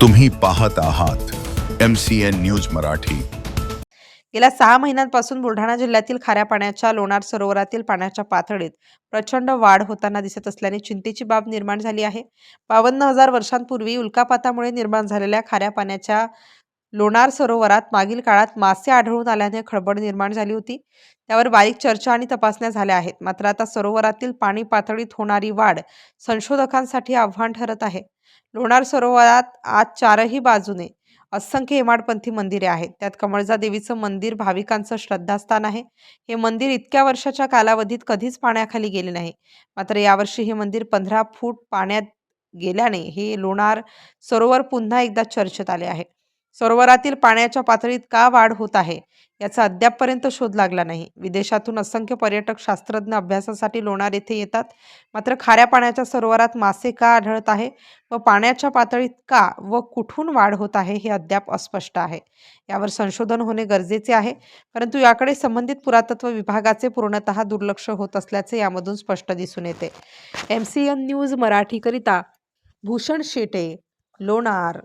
तुम्ही पाहत आहात M C N news Marathi. गेल्या सहा महिन्यांपासून बुलढाणा जिल्ह्यातील खाऱ्या पाण्याच्या लोणार सरोवरातील पाण्याच्या पातळीत प्रचंड वाढ होताना दिसत असल्याने चिंतेची बाब निर्माण झाली आहे. बावन्न हजार वर्षांपूर्वी उल्कापातामुळे निर्माण झालेल्या खाऱ्या पाण्याच्या लोणार सरोवरात मागील काळात मासे आढळून आल्याने खळबळ निर्माण झाली होती. त्यावर बारीक चर्चा आणि तपासण्या झाल्या आहेत. मात्र आता सरोवरातील पाणी पातळीत होणारी वाढ संशोधकांसाठी आव्हान ठरत आहे. लोणार सरोवरात आज चारही बाजूने असंख्य हेमाडपंथी मंदिरे आहेत. त्यात कमळजा देवीचं मंदिर भाविकांचं श्रद्धास्थान आहे. हे मंदिर इतक्या वर्षाच्या कालावधीत कधीच पाण्याखाली गेले नाही. मात्र यावर्षी हे मंदिर पंधरा फूट पाण्यात गेल्याने हे लोणार सरोवर पुन्हा एकदा चर्चेत आले आहे. सरोवरातील पाण्याच्या पातळीत का वाढ होत आहे याचा अद्यापपर्यंत शोध लागला नाही. विदेशातून असंख्य पर्यटक शास्त्रज्ञ अभ्यासासाठी लोणार येथे येतात. मात्र खाऱ्या पाण्याच्या सरोवरात मासे का आढळत आहे व पाण्याच्या पातळीत का व कुठून वाढ होत आहे हे अद्याप अस्पष्ट आहे. यावर संशोधन होणे गरजेचे आहे परंतु याकडे संबंधित पुरातत्व विभागाचे पूर्णतः दुर्लक्ष होत असल्याचे यामधून स्पष्ट दिसून येते. एम सी एन न्यूज मराठीकरिता भूषण शेटे लोणार